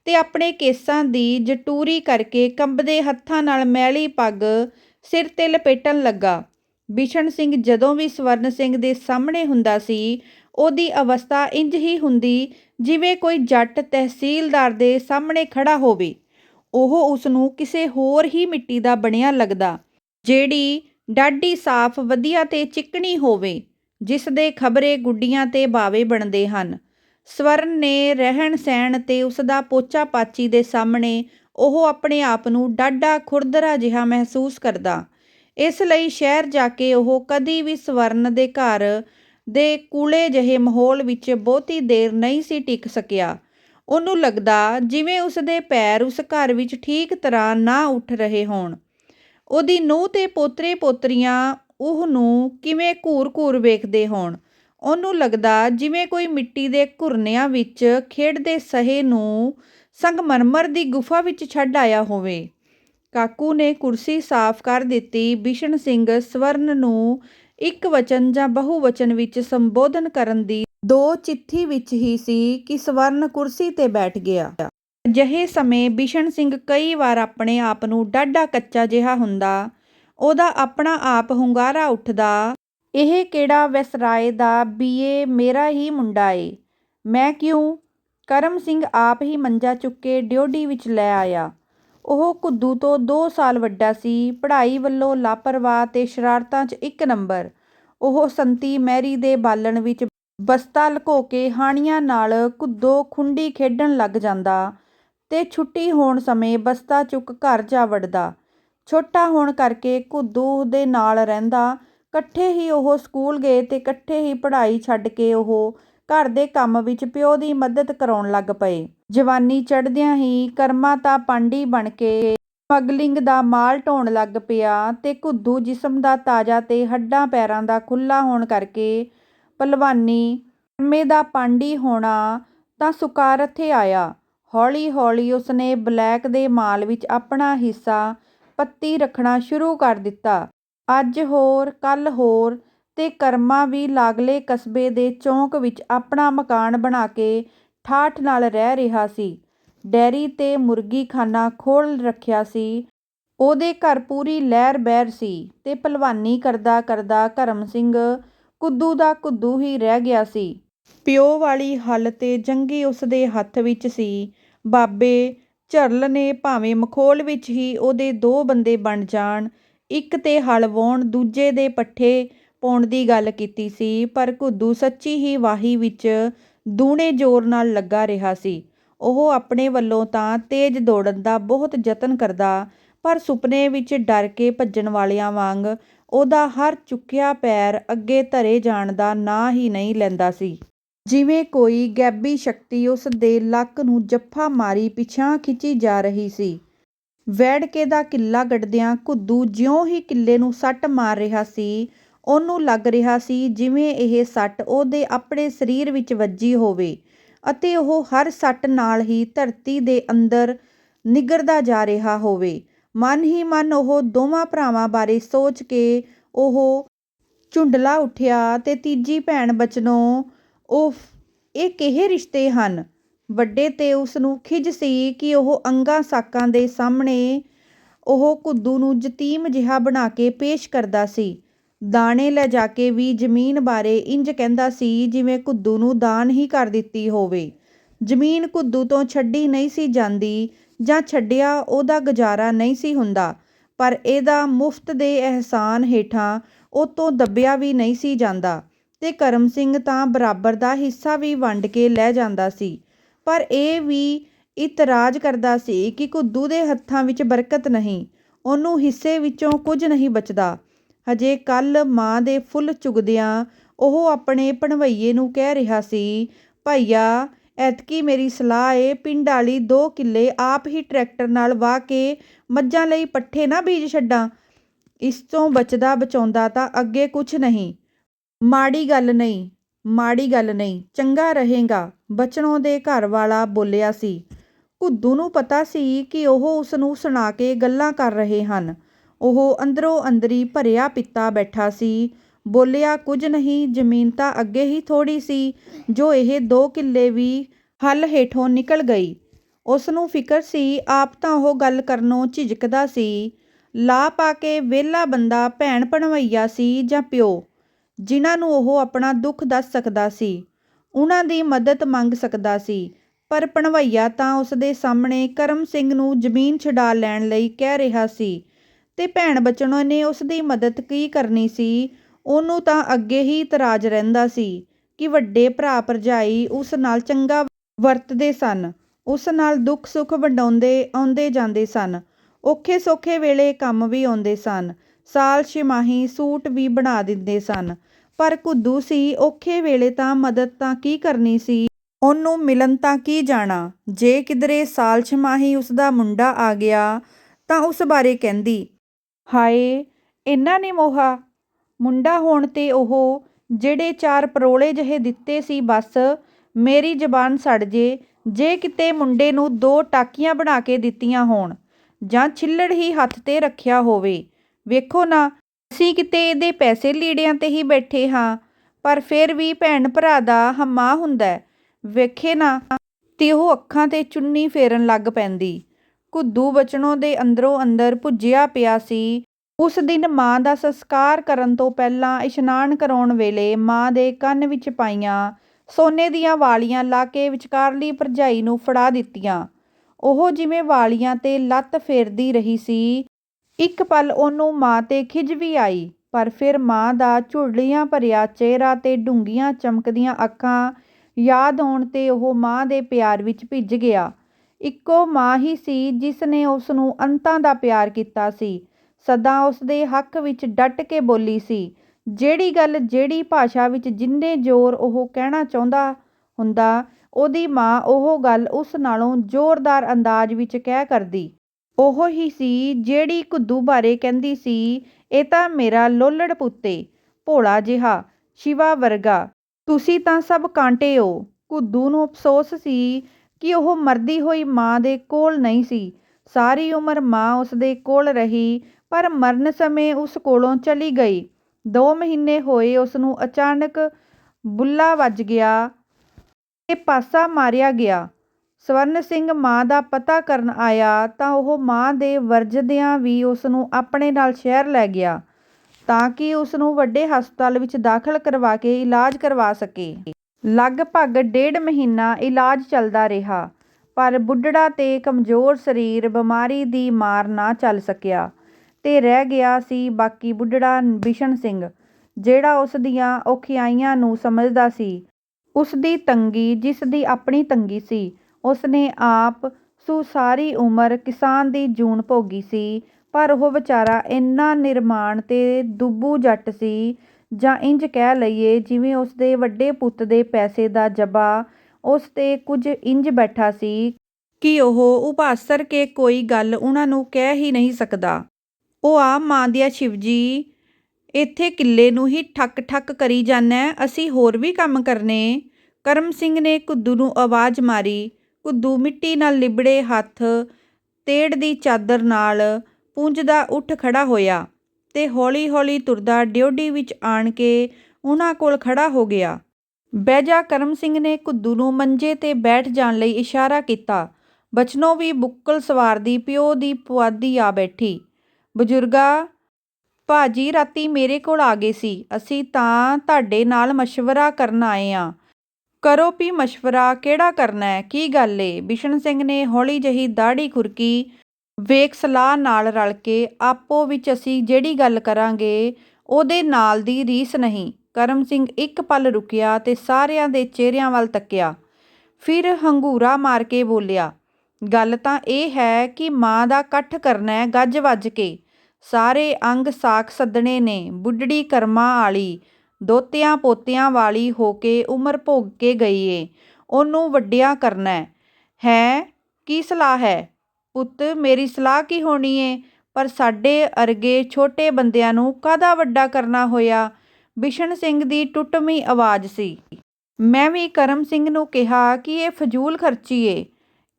ਤੇ ਆਪਣੇ ਕੇਸਾਂ ਦੀ ਜਟੂਰੀ ਕਰਕੇ ਕੰਬਦੇ ਹੱਥਾਂ ਨਾਲ ਮੈਲੀ ਪੱਗ ਸਿਰ ਤੇ ਲਪੇਟਣ ਲੱਗਾ। ਬਿਸ਼ਨ ਸਿੰਘ ਜਦੋਂ ਵੀ ਸਵਰਨ ਸਿੰਘ ਦੇ ਸਾਹਮਣੇ ਹੁੰਦਾ ਸੀ, ਉਹਦੀ ਅਵਸਥਾ ਇੰਜ ਹੀ ਹੁੰਦੀ ਜਿਵੇਂ ਕੋਈ ਜੱਟ ਤਹਿਸੀਲਦਾਰ ਦੇ ਸਾਹਮਣੇ ਖੜਾ ਹੋਵੇ, ਉਹ ਉਸ ਨੂੰ ਕਿਸੇ ਹੋਰ ਹੀ ਮਿੱਟੀ ਦਾ ਬਣਿਆ ਲੱਗਦਾ, ਜਿਹੜੀ ਡਾਢੀ ਸਾਫ਼, ਵਧੀਆ ਤੇ ਚਿਕਣੀ ਹੋਵੇ, ਜਿਸ ਦੇ ਖਬਰੇ ਗੁੱਡੀਆਂ ਤੇ ਬਾਵੇ ਬਣਦੇ ਹਨ। ਸਵਰਨ ਨੇ ਰਹਿਣ ਸਹਿਣ ਤੇ ਉਸ ਦਾ ਪੋਚਾ ਪਾਚੀ ਦੇ ਸਾਹਮਣੇ ਉਹ ਆਪਣੇ ਆਪ ਨੂੰ ਡਾਢਾ ਖੁਰਦਰਾ ਜਿਹਾ ਮਹਿਸੂਸ ਕਰਦਾ। ਇਸ ਲਈ ਸ਼ਹਿਰ ਜਾ ਕੇ ਉਹ ਕਦੀ ਵੀ ਸਵਰਨ ਦੇ ਘਰ ਦੇ ਕੂਲੇ ਜਿਹੇ ਮਾਹੌਲ ਵਿੱਚ ਬਹੁਤੀ ਦੇਰ ਨਹੀਂ ਸੀ ਟਿਕ ਸਕਿਆ। ਉਹਨੂੰ ਲੱਗਦਾ ਜਿਵੇਂ ਉਸ ਪੈਰ ਉਸ ਘਰ ਵਿੱਚ ਠੀਕ ਤਰ੍ਹਾਂ ਨਾ ਉੱਠ ਰਹੇ ਹੋਣ। ਉਹਦੀ ਨੂੰਹ ਤੇ ਪੋਤਰੇ ਪੋਤਰੀਆਂ ਉਹ ਕਿਵੇਂ ਘੂਰ-ਘੂਰ ਵੇਖਦੇ ਹੋਣ। ਉਹਨੂੰ ਲੱਗਦਾ ਜਿਵੇਂ ਕੋਈ ਮਿੱਟੀ ਦੇ ਘੁਰਨਿਆਂ ਵਿੱਚ ਖੇਡਦੇ ਸਹੇ ਨੂੰ ਸੰਗਮਰਮਰ ਦੀ ਗੁਫਾ ਵਿੱਚ ਛੱਡ ਆਇਆ ਹੋਵੇ। ਕਾਕੂ ਨੇ ਕੁਰਸੀ ਸਾਫ਼ ਕਰ ਦਿੱਤੀ, ਬਿਸ਼ਨ ਸਿੰਘ ਸਵਰਨ ਨੂੰ ਇੱਕ ਵਚਨ ਜਾਂ ਬਹੁਵਚਨ ਵਿੱਚ ਸੰਬੋਧਨ ਕਰਨ ਦੀ ਦੋ ਚਿੱਠੀ ਵਿੱਚ ਹੀ ਸੀ ਕਿ ਸਵਰਨ ਕੁਰਸੀ ਤੇ ਬੈਠ ਗਿਆ। ਅਜਿਹੇ ਸਮੇਂ ਬਿਸ਼ਨ ਸਿੰਘ ਕਈ ਵਾਰ ਆਪਣੇ ਆਪ ਨੂੰ ਡਾਢਾ ਕੱਚਾ ਜਿਹਾ ਹੁੰਦਾ, ਉਹਦਾ ਆਪਣਾ ਆਪ ਹੁੰਗਾਰਾ ਉੱਠਦਾ, ਇਹ ਕਿਹੜਾ ਵੈਸਰਾਏ ਦਾ ਬੀਏ, ਮੇਰਾ ਹੀ ਮੁੰਡਾ ਏ। ਮੈਂ ਕਿਉਂ? ਕਰਮ ਸਿੰਘ ਆਪ ਹੀ ਮੰਜਾ ਚੁੱਕ ਕੇ ਡਿਓਢੀ ਵਿੱਚ ਲੈ ਆਇਆ। ਉਹ ਕੁੱਦੂ ਤੋਂ ਦੋ ਸਾਲ ਵੱਡਾ ਸੀ, ਪੜ੍ਹਾਈ ਵੱਲੋਂ ਲਾਪਰਵਾਹ ਅਤੇ ਸ਼ਰਾਰਤਾਂ 'ਚ ਇੱਕ ਨੰਬਰ। ਉਹ ਸੰਤੀ ਮੈਰੀ ਦੇ ਬਾਲਣ ਵਿੱਚ ਬਸਤਾ ਲੁਕੋ ਕੇ ਹਾਣੀਆਂ ਨਾਲ ਘੁੱਦੋ ਖੁੰਡੀ ਖੇਡਣ ਲੱਗ ਜਾਂਦਾ ਤੇ ਛੁੱਟੀ ਹੋਣ ਸਮੇਂ ਬਸਤਾ ਚੁੱਕ ਘਰ ਜਾ ਵੜਦਾ। ਛੋਟਾ ਹੋਣ ਕਰਕੇ ਕੁੱਦੂ ਦੇ ਨਾਲ ਰਹਿੰਦਾ। ਇਕੱਠੇ ਹੀ ਉਹ ਸਕੂਲ ਗਏ ਤੇ ਇਕੱਠੇ ਹੀ ਪੜ੍ਹਾਈ ਛੱਡ ਕੇ ਉਹ ਘਰ ਦੇ ਕੰਮ ਵਿੱਚ ਪਿਓ ਦੀ ਮਦਦ ਕਰਾਉਣ ਲੱਗ ਪਏ। ਜਵਾਨੀ ਚੜ੍ਹਦਿਆਂ ਹੀ ਕਰਮਾ ਤਾਂ ਪਾਂਡੀ ਬਣ ਕੇ ਸਮਗਲਿੰਗ ਦਾ ਮਾਲ ਢੋਣ ਲੱਗ ਪਿਆ ਤੇ ਘੁੱਦੂ ਜਿਸਮ ਦਾ ਤਾਜ਼ਾ ਤੇ ਹੱਡਾਂ ਪੈਰਾਂ ਦਾ ਖੁੱਲਾ ਹੋਣ ਕਰਕੇ ਭਲਵਾਨੀ ਕਰਮੇ ਦਾ ਪਾਂਡੀ ਹੋਣਾ ਤਾਂ ਸੁਕਾਰ ਇੱਥੇ ਆਇਆ। ਹੌਲੀ ਹੌਲੀ ਉਸਨੇ ਬਲੈਕ ਦੇ ਮਾਲ ਵਿੱਚ ਆਪਣਾ ਹਿੱਸਾ ਪੱਤੀ ਰੱਖਣਾ ਸ਼ੁਰੂ ਕਰ ਦਿੱਤਾ। ਅੱਜ ਹੋਰ ਕੱਲ ਹੋਰ ਤੇ ਕਰਮਾ ਵੀ ਲਾਗਲੇ ਕਸਬੇ ਦੇ ਚੌਂਕ ਵਿੱਚ ਆਪਣਾ ਮਕਾਨ ਬਣਾ ਕੇ ਠਾਠ ਨਾਲ ਰਹਿ ਰਿਹਾ ਸੀ ਡੇਅਰੀ ਤੇ ਮੁਰਗੀ ਖਾਨਾ ਖੋਲ ਰੱਖਿਆ ਸੀ ਉਹਦੇ ਘਰ ਪੂਰੀ ਲਹਿਰ ਬਹਿਰ ਸੀ ਤੇ ਭਲਵਾਨੀ ਕਰਦਾ ਕਰਦਾ ਕਰਮ ਸਿੰਘ ਕੁੱਦੂ ਦਾ ਕੁੱਦੂ ਹੀ ਰਹਿ ਗਿਆ ਸੀ। ਪਿਓ ਵਾਲੀ ਹਲ ਤੇ ਜੰਗੀ ਉਸਦੇ ਹੱਥ ਵਿੱਚ ਸੀ। ਬਾਬੇ ਝਰਲ ਨੇ ਭਾਵੇਂ ਮਖੌਲ ਵਿੱਚ ਹੀ ਉਹਦੇ ਦੋ ਬੰਦੇ ਬਣ ਜਾਣ, ਇੱਕ ਤੇ ਹਲ ਵਾਹੁਣ, ਦੂਜੇ ਦੇ ਪੱਠੇ ਪਾਉਣ ਦੀ ਗੱਲ ਕੀਤੀ ਸੀ, ਪਰ ਘੁੱਦੂ ਸੱਚੀ ਹੀ ਵਾਹੀ ਵਿੱਚ ਦੂਣੇ ਜ਼ੋਰ ਨਾਲ ਲੱਗਾ ਰਿਹਾ ਸੀ। ਉਹ ਆਪਣੇ ਵੱਲੋਂ ਤਾਂ ਤੇਜ਼ ਦੌੜਨ ਦਾ ਬਹੁਤ ਯਤਨ ਕਰਦਾ, ਪਰ ਸੁਪਨੇ ਵਿੱਚ ਡਰ ਕੇ ਭੱਜਣ ਵਾਲਿਆਂ ਵਾਂਗ ਉਹਦਾ ਹਰ ਚੁੱਕਿਆ ਪੈਰ ਅੱਗੇ ਧਰੇ ਜਾਣ ਦਾ ਨਾਂ ਹੀ ਨਹੀਂ ਲੈਂਦਾ ਸੀ। ਜਿਵੇਂ ਕੋਈ ਗੈਬੀ ਸ਼ਕਤੀ ਉਸ ਦੇ ਲੱਕ ਨੂੰ ਜੱਫਾ ਮਾਰੀ ਪਿਛਾਂਹ ਖਿੱਚੀ ਜਾ ਰਹੀ ਸੀ। ਵੈੜਕੇ ਦਾ ਕਿੱਲਾ ਗੱਡਦਿਆਂ ਘੁੱਦੂ ਜਿਉਂ ਹੀ ਕਿੱਲੇ ਨੂੰ ਸੱਟ ਮਾਰ ਰਿਹਾ ਸੀ, ਉਹਨੂੰ ਲੱਗ ਰਿਹਾ ਸੀ ਜਿਵੇਂ ਇਹ ਸੱਟ ਉਹਦੇ ਆਪਣੇ ਸਰੀਰ ਵਿੱਚ ਵੱਜੀ ਹੋਵੇ ਅਤੇ ਉਹ ਹਰ ਸੱਟ ਨਾਲ ਹੀ ਧਰਤੀ ਦੇ ਅੰਦਰ ਨਿੱਘਰਦਾ ਜਾ ਰਿਹਾ ਹੋਵੇ। ਮਨ ਹੀ ਮਨ ਉਹ ਦੋਵਾਂ ਭਰਾਵਾਂ ਬਾਰੇ ਸੋਚ ਕੇ ਉਹ ਝੁੰਡਲਾ ਉੱਠਿਆ ਤੇ ਤੀਜੀ ਭੈਣ ਬਚਨੋਂ, "ਉਫ਼, ਇਹ ਕਿਹੇ ਰਿਸ਼ਤੇ ਹਨ?" ਵੱਡੇ ਤੇ ਉਸਨੂੰ ਖਿਝ ਸੀ ਕਿ ਉਹ ਅੰਗਾਂ-ਸਾਕਾਂ ਦੇ ਸਾਹਮਣੇ ਉਹ ਕੁੱਦੂ ਨੂੰ ਜਤੀਮ ਜਿਹਾ ਬਣਾ ਕੇ ਪੇਸ਼ ਕਰਦਾ ਸੀ। ਦਾਣੇ ਲਿਜਾ ਕੇ ਵੀ ਜ਼ਮੀਨ ਬਾਰੇ ਇੰਜ ਕਹਿੰਦਾ ਸੀ ਜਿਵੇਂ ਘੁੱਦੂ ਨੂੰ ਦਾਨ ਹੀ ਕਰ ਦਿੱਤੀ ਹੋਵੇ। ਜ਼ਮੀਨ ਘੁੱਦੂ ਤੋਂ ਛੱਡੀ ਨਹੀਂ ਸੀ ਜਾਂਦੀ ਜਾਂ ਛੱਡਿਆ ਉਹਦਾ ਗੁਜ਼ਾਰਾ ਨਹੀਂ ਸੀ ਹੁੰਦਾ, ਪਰ ਇਹਦਾ ਮੁਫ਼ਤ ਦੇ ਅਹਿਸਾਨ ਹੇਠਾਂ ਉਹ ਤੋਂ ਦੱਬਿਆ ਵੀ ਨਹੀਂ ਸੀ ਜਾਂਦਾ ਤੇ ਕਰਮ ਸਿੰਘ ਤਾਂ ਬਰਾਬਰ ਦਾ ਹਿੱਸਾ ਵੀ ਵੰਡ ਕੇ ਲੈ ਜਾਂਦਾ ਸੀ, ਪਰ ਇਹ ਵੀ ਇਤਰਾਜ਼ ਕਰਦਾ ਸੀ ਕਿ ਘੁੱਦੂ ਦੇ ਹੱਥਾਂ ਵਿੱਚ ਬਰਕਤ ਨਹੀਂ, ਉਹਨੂੰ ਹਿੱਸੇ ਵਿੱਚੋਂ ਕੁਝ ਨਹੀਂ ਬਚਦਾ। ਹਜੇ ਕੱਲ੍ਹ ਮਾਂ ਦੇ ਫੁੱਲ ਚੁਗਦਿਆਂ ਉਹ ਆਪਣੇ ਭਣਵੱਈਏ ਨੂੰ ਕਹਿ ਰਿਹਾ ਸੀ, ਭਾਈਆ ਐਤਕੀ ਮੇਰੀ ਸਲਾਹ ਏ, ਪਿੰਡ ਵਾਲੀ ਦੋ ਕਿੱਲੇ ਆਪ ਹੀ ਟਰੈਕਟਰ ਨਾਲ ਵਾਹ ਕੇ ਮੱਝਾਂ ਲਈ ਪੱਠੇ ਨਾ ਬੀਜ ਛੱਡਾਂ। ਇਸ ਤੋਂ ਬਚਦਾ ਬਚਾਉਂਦਾ ਤਾਂ ਅੱਗੇ ਕੁਛ ਨਹੀਂ। ਮਾੜੀ ਗੱਲ ਨਹੀਂ, ਮਾੜੀ ਗੱਲ ਨਹੀਂ, ਚੰਗਾ ਰਹੇਗਾ," ਬਚਨੋਂ ਦੇ ਘਰ ਵਾਲਾ ਬੋਲਿਆ ਸੀ। ਕੁੱਦੂ ਨੂੰ ਪਤਾ ਸੀ ਕਿ ਉਹ ਉਸਨੂੰ ਸੁਣਾ ਕੇ ਗੱਲਾਂ ਕਰ ਰਹੇ ਹਨ। ਉਹ ਅੰਦਰੋਂ ਅੰਦਰੀ ਭਰਿਆ ਪਿੱਤਾ ਬੈਠਾ ਸੀ, ਬੋਲਿਆ ਕੁਝ ਨਹੀਂ। ਜ਼ਮੀਨ ਤਾਂ ਅੱਗੇ ਹੀ ਥੋੜ੍ਹੀ ਸੀ ਜੋ ਇਹ ਦੋ ਕਿੱਲੇ ਵੀ ਹੱਲ ਹੇਠੋਂ ਨਿਕਲ ਗਈ। ਉਸਨੂੰ ਫਿਕਰ ਸੀ, ਆਪ ਤਾਂ ਉਹ ਗੱਲ ਕਰਨੋਂ ਝਿਜਕਦਾ ਸੀ। ਲਾ ਪਾ ਕੇ ਵਿਹਲਾ ਬੰਦਾ ਭੈਣ ਭਣਵੱਈਆ ਸੀ ਜਾਂ ਪਿਓ, ਜਿਨ੍ਹਾਂ ਨੂੰ ਉਹ ਆਪਣਾ ਦੁੱਖ ਦੱਸ ਸਕਦਾ ਸੀ, ਉਹਨਾਂ ਦੀ ਮਦਦ ਮੰਗ ਸਕਦਾ ਸੀ, ਪਰ ਭਣਵਈਆ ਤਾਂ ਉਸਦੇ ਸਾਹਮਣੇ ਕਰਮ ਸਿੰਘ ਨੂੰ ਜ਼ਮੀਨ ਛੁਡਾ ਲੈਣ ਲਈ ਕਹਿ ਰਿਹਾ ਸੀ ਅਤੇ ਭੈਣ ਬਚਨੋਂ ਨੇ ਉਸ ਦੀ ਮਦਦ ਕੀ ਕਰਨੀ ਸੀ। ਉਹਨੂੰ ਤਾਂ ਅੱਗੇ ਹੀ ਇਤਰਾਜ਼ ਰਹਿੰਦਾ ਸੀ ਕਿ ਵੱਡੇ ਭਰਾ-ਭਰਜਾਈ ਉਸ ਨਾਲ ਚੰਗਾ ਵਰਤਦੇ ਸਨ, ਉਸ ਨਾਲ ਦੁੱਖ-ਸੁੱਖ ਵੰਡਾਉਂਦੇ ਆਉਂਦੇ-ਜਾਂਦੇ ਸਨ, ਔਖੇ-ਸੌਖੇ ਵੇਲੇ ਕੰਮ ਵੀ ਆਉਂਦੇ ਸਨ, ਸਾਲ-ਛਿਮਾਹੀ ਸੂਟ ਵੀ ਬਣਾ ਦਿੰਦੇ ਸਨ, ਪਰ ਕੁੱਦੂ ਸੀ, ਔਖੇ ਵੇਲੇ ਤਾਂ ਮਦਦ ਤਾਂ ਕੀ ਕਰਨੀ ਸੀ, ਉਹਨੂੰ ਮਿਲਣ ਤਾਂ ਕੀ ਜਾਣਾ। ਜੇ ਕਿਧਰੇ ਸਾਲ-ਛਿਮਾਹੀ ਉਸਦਾ ਮੁੰਡਾ ਆ ਗਿਆ ਤਾਂ ਉਸ ਬਾਰੇ ਕਹਿੰਦੀ, "ਹਾਏ, ਇਹਨਾਂ ਨੇ ਮੋਹਾ ਮੁੰਡਾ ਹੋਣ ਤੇ ਉਹ ਜਿਹੜੇ ਚਾਰ ਪਰੋਲੇ ਜਿਹੇ ਦਿੱਤੇ ਸੀ ਬਸ ਮੇਰੀ ਜ਼ਬਾਨ ਸੜ ਜੇ, ਜੇ ਕਿਤੇ ਮੁੰਡੇ ਨੂੰ ਦੋ ਟਾਕੀਆਂ ਬਣਾ ਕੇ ਦਿੱਤੀਆਂ ਹੋਣ ਜਾਂ ਛਿੱਲੜ ਹੀ ਹੱਥ ਤੇ ਰੱਖਿਆ ਹੋਵੇ। ਵੇਖੋ ਨਾ, ਅਸੀਂ ਕਿਤੇ ਇਹਦੇ ਪੈਸੇ-ਲੀੜਿਆਂ ਤੇ ਹੀ ਬੈਠੇ ਹਾਂ, ਪਰ ਫਿਰ ਵੀ ਭੈਣ-ਭਰਾ ਦਾ ਹਮਾ ਹੁੰਦਾ ਵੇਖੇ ਨਾ।" ਤੇ ਉਹ ਅੱਖਾਂ ਤੇ ਚੁੰਨੀ ਫੇਰਨ ਲੱਗ ਪੈਂਦੀ। ਘੁੱਦੂ ਬਚਨੋਂ ਦੇ ਅੰਦਰੋਂ ਅੰਦਰ ਭੁੱਜਿਆ ਪਿਆ ਸੀ। ਉਸ ਦਿਨ ਮਾਂ ਦਾ ਸੰਸਕਾਰ ਕਰਨ ਤੋਂ ਪਹਿਲਾਂ ਇਸ਼ਨਾਨ ਕਰਾਉਣ ਵੇਲੇ ਮਾਂ ਦੇ ਕੰਨ ਵਿੱਚ ਪਾਈਆਂ ਸੋਨੇ ਦੀਆਂ ਵਾਲੀਆਂ ਲਾ ਕੇ ਵਿਚਕਾਰਲੀ ਭਰਜਾਈ ਨੂੰ ਫੜਾ ਦਿੱਤੀਆਂ। ਉਹ ਜਿਵੇਂ ਵਾਲੀਆਂ ਤੇ ਲੱਤ ਫੇਰਦੀ ਰਹੀ ਸੀ। ਇੱਕ ਪਲ ਉਹਨੂੰ ਮਾਂ ਤੇ ਖਿਝ ਵੀ ਆਈ, ਪਰ ਫਿਰ ਮਾਂ ਦਾ ਝੁਰੜੀਆਂ ਭਰਿਆ ਚਿਹਰਾ ਤੇ ਡੂੰਘੀਆਂ ਚਮਕਦੀਆਂ ਅੱਖਾਂ ਯਾਦ ਆਉਣ ਤੇ ਉਹ ਮਾਂ ਦੇ ਪਿਆਰ ਵਿੱਚ ਭਿੱਜ ਗਿਆ। ਇੱਕੋ ਮਾਂ ਹੀ ਸੀ ਜਿਸ ਨੇ ਉਸਨੂੰ ਅੰਤਾਂ ਦਾ ਪਿਆਰ ਕੀਤਾ ਸੀ, ਸਦਾ ਉਸਦੇ ਹੱਕ ਵਿੱਚ ਡਟ ਕੇ ਬੋਲੀ ਸੀ, ਜਿਹੜੀ ਗੱਲ ਜਿਹੜੀ ਭਾਸ਼ਾ ਵਿੱਚ ਜਿੰਨੇ ਜ਼ੋਰ ਉਹ ਕਹਿਣਾ ਚਾਹੁੰਦਾ ਹੁੰਦਾ, ਉਹਦੀ ਮਾਂ ਉਹ ਗੱਲ ਉਸ ਨਾਲੋਂ ਜ਼ੋਰਦਾਰ ਅੰਦਾਜ਼ ਵਿੱਚ ਕਹਿ ਕਰਦੀ। ਉਹ ਹੀ ਸੀ ਜਿਹੜੀ ਕੁੱਦੂ ਬਾਰੇ ਕਹਿੰਦੀ ਸੀ, "ਇਹ ਤਾਂ ਮੇਰਾ ਲੋਲੜ ਪੁੱਤੇ ਭੋਲਾ ਜਿਹਾ, ਸ਼ਿਵਾ ਵਰਗਾ, ਤੁਸੀਂ ਤਾਂ ਸਭ ਕਾਂਟੇ ਹੋ। ਕੁੱਦੂ ਨੂੰ ਅਫ਼ਸੋਸ ਸੀ ਕਿ ਉਹ ਮਰਦੀ ਹੋਈ ਮਾਂ ਦੇ ਕੋਲ ਨਹੀਂ ਸੀ। ਸਾਰੀ ਉਮਰ ਮਾਂ ਉਸਦੇ ਕੋਲ ਰਹੀ, ਪਰ ਮਰਨ ਸਮੇਂ ਉਸ ਕੋਲੋਂ ਚਲੀ ਗਈ। ਦੋ ਮਹੀਨੇ ਹੋਏ ਉਸਨੂੰ ਅਚਾਨਕ ਬੁੱਲਾ ਵੱਜ ਗਿਆ ਤੇ ਪਾਸਾ ਮਾਰਿਆ ਗਿਆ। ਸਵਰਨ ਸਿੰਘ ਮਾਂ ਦਾ ਪਤਾ ਕਰਨ ਆਇਆ ਤਾਂ ਉਹ ਮਾਂ ਦੇ ਵਰਜਦਿਆਂ ਵੀ ਉਸਨੂੰ ਆਪਣੇ ਨਾਲ ਸ਼ਹਿਰ ਲੈ ਗਿਆ। ਤਾਂ ਕਿ ਉਸ ਨੂੰ ਵੱਡੇ ਹਸਪਤਾਲ ਵਿੱਚ ਦਾਖਲ ਕਰਵਾ ਕੇ ਇਲਾਜ ਕਰਵਾ ਸਕੇ ਲਗਭਗ ਡੇਢ ਮਹੀਨਾ ਇਲਾਜ ਚੱਲਦਾ ਰਿਹਾ, ਪਰ ਬੁੱਢੜਾ ਤੇ ਕਮਜ਼ੋਰ ਸਰੀਰ ਬਿਮਾਰੀ ਦੀ ਮਾਰ ਨਾ ਚੱਲ ਸਕਿਆ ਤੇ ਰਹਿ ਗਿਆ ਸੀ ਬਾਕੀ ਬੁੱਢੜਾ ਬਿਸ਼ਨ ਸਿੰਘ, ਜਿਹੜਾ ਉਸ ਦੀਆਂ ਔਖਿਆਈਆਂ ਨੂੰ ਸਮਝਦਾ ਸੀ। ਉਸਦੀ ਤੰਗੀ, ਜਿਸ ਦੀ ਆਪਣੀ ਤੰਗੀ ਸੀ ਉਸਨੇ ਆਪ ਸੂ ਸਾਰੀ ਉਮਰ ਕਿਸਾਨ ਦੀ ਜੂਨ ਭੋਗੀ ਸੀ, ਪਰ ਉਹ ਵਿਚਾਰਾ ਇੰਨਾ ਨਿਰਮਾਣ ਤੇ ਦੁੱਬੂ ਜੱਟ ਸੀ ਜਾਂ ਇੰਜ ਕਹਿ ਲਈਏ, ਜਿਵੇਂ ਉਸ ਦੇ ਵੱਡੇ ਪੁੱਤ ਦੇ ਪੈਸੇ ਦਾ ਜਬਾ, ਉਸ ਤੇ ਕੁਝ ਇੰਜ ਬੈਠਾ ਸੀ ਕਿ ਉਹ ਉਭਾਸਰ ਕੇ ਕੋਈ ਗੱਲ ਉਹਨਾਂ ਨੂੰ ਕਹਿ ਹੀ ਨਹੀਂ ਸਕਦਾ। ਉਹ ਆ ਮਾਂ ਦਿਆ ਸ਼ਿਵਜੀ, ਇੱਥੇ ਕਿੱਲੇ ਨੂੰ ਹੀ ਠੱਕ ਠੱਕ ਕਰੀ ਜਾਨਾ, ਅਸੀਂ ਹੋਰ ਵੀ ਕੰਮ ਕਰਨੇ। ਕਰਮ ਸਿੰਘ ਨੇ ਕੁੱਦੂ ਨੂੰ ਆਵਾਜ਼ ਮਾਰੀ। ਕੁੱਦੂ ਮਿੱਟੀ ਨਾਲ ਲਿਬੜੇ ਹੱਥ, ਤੇੜ ਦੀ ਚਾਦਰ ਨਾਲ ਪੂੰਝਦਾ ਉੱਠ ਖੜਾ ਹੋਇਆ। ਤੇ ਹੌਲੀ-ਹੌਲੀ ਤੁਰਦਾ ਡਿਓਢੀ ਵਿੱਚ ਆਣ ਕੇ ਉਹਨਾਂ ਕੋਲ ਖੜ੍ਹਾ ਹੋ ਗਿਆ। "ਬਹਿ ਕਰਮ ਸਿੰਘ ਨੇ ਕੁੱਦੂ ਨੂੰ ਮੰਜੇ 'ਤੇ ਬੈਠ ਜਾਣ ਲਈ ਇਸ਼ਾਰਾ ਕੀਤਾ। ਬਚਨੋ ਵੀ ਬੁੱਕਲ ਸਵਾਰ ਦੀ ਪਿਓ ਦੀ ਪੁਆਧੀ ਆ ਬੈਠੀ। "ਬਜ਼ੁਰਗਾ, ਭਾਜੀ ਰਾਤੀ ਮੇਰੇ ਕੋਲ ਆ ਗਏ ਸੀ। ਅਸੀਂ ਤਾਂ ਤੁਹਾਡੇ ਨਾਲ ਮਸ਼ਵਰਾ ਕਰਨ ਆਏ ਆਂ।" "ਕਰੋ ਵੀ ਮਸ਼ਵਰਾ, ਕਿਹੜਾ ਕਰਨੈ, ਕੀ ਗੱਲ ਏ?" ਬਿਸ਼ਨ ਸਿੰਘ ਨੇ ਹੌਲੀ ਜਿਹੀ ਦਾੜੀ ਖੁਰਕੀ। ਵੇਖ ਸਲਾਹ ਨਾਲ ਰਲ ਕੇ ਆਪੋ ਵਿੱਚ ਅਸੀਂ ਜਿਹੜੀ ਗੱਲ ਕਰਾਂਗੇ, ਉਹਦੇ ਨਾਲ ਦੀ ਰੀਸ ਨਹੀਂ। ਕਰਮ ਸਿੰਘ ਇੱਕ ਪਲ ਰੁਕਿਆ ਤੇ ਸਾਰਿਆਂ ਦੇ ਚਿਹਰਿਆਂ ਵੱਲ ਤੱਕਿਆ। ਫਿਰ ਹੰਗੂਰਾ ਮਾਰ ਕੇ ਬੋਲਿਆ, ਗੱਲ ਤਾਂ ਇਹ ਹੈ ਕਿ ਮਾਂ ਦਾ ਇਕੱਠ ਕਰਨਾ ਹੈ ਗੱਜ ਵੱਜ ਕੇ। ਸਾਰੇ ਅੰਗ ਸਾਖ ਸੱਦਣੇ ਨੇ, ਬੁੱਢੜੀ ਕਰਮਾਂ ਵਾਲੀ, ਦੋਤਿਆਂ ਪੋਤਿਆਂ ਵਾਲੀ ਹੋ ਕੇ ਉਮਰ ਭੋਗ ਕੇ ਗਈ ਏ। ਉਹਨੂੰ ਵੱਡਿਆ ਕਰਨਾ ਹੈ। ਕੀ ਸਲਾਹ ਹੈ? ਪੁੱਤ, ਮੇਰੀ ਸਲਾਹ ਕੀ ਹੋਣੀ ਏ? ਪਰ ਸਾਡੇ ਅਰਗੇ ਛੋਟੇ ਬੰਦਿਆਂ ਨੂੰ ਕਾਹਦਾ ਵੱਡਾ ਕਰਨਾ ਹੋਇਆ? ਬਿਸ਼ਨ ਸਿੰਘ ਦੀ ਟੁੱਟਵੀਂ ਆਵਾਜ਼ ਸੀ। ਮੈਂ ਵੀ ਕਰਮ ਸਿੰਘ ਨੂੰ ਕਿਹਾ ਕਿ ਇਹ ਫਜ਼ੂਲ ਖਰਚੀ ਏ।